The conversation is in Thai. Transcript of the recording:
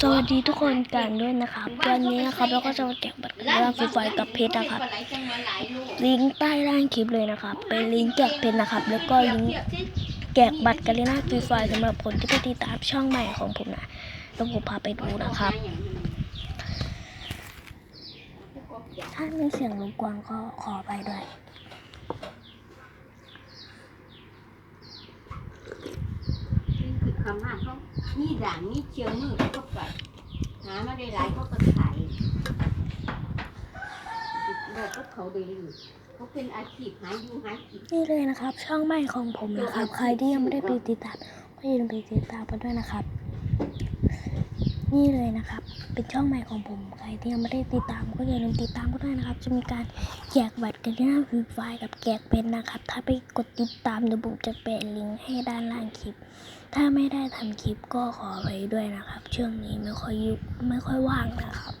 สวัสดีทุกคนกันด้วยนะครับวันนี้นะครับเราก็จะมาแจกบัตรกำลังฟรีไฟกับเพชรนะครับลิงก์ใต้ล่างคลิปเลยนะครับ เป็นลิงก์แจกเพชรนะครับ แล้วก็ลิงก์แจกบัตรกาลิน่าฟรีไฟสำหรับคนที่ไปติดตามช่องใหม่ของผมนะแล้วผมพาไปดูนะครับ ถ้ามีเสียงรบกวนก็ขอไปด้วย คำว่าเขานี่ด่างนี่เชียวมือเขาก็ไปหามาได้หลายเขาก็ขายบอกก็เขาได้เลยเขาเป็นอาชีพหาอยู่หากินนี่เลยนะครับ ช่องใหม่ของผมนะครับ ใครที่ยังไม่ได้ไปติดตามก็อย่าลืมไปติดตามกันด้วยนะครับ นี่เลยนะครับ เป็นช่องใหม่ของผมใครที่ยังไม่ได้ติดตามก็อย่าลืมติดตามก็ได้นะครับ จะมีการแจกบัตรกันที่หน้าฟรีไฟกับแจกเป็นนะครับ ถ้าไปกดติดตามเดี๋ยวผมจะแปะลิงก์ให้ด้านล่างคลิป ถ้าไม่ได้ทำคลิปก็ขอไปด้วยนะครับ ช่วงนี้ไม่ค่อยยุไม่ค่อยว่างนะครับ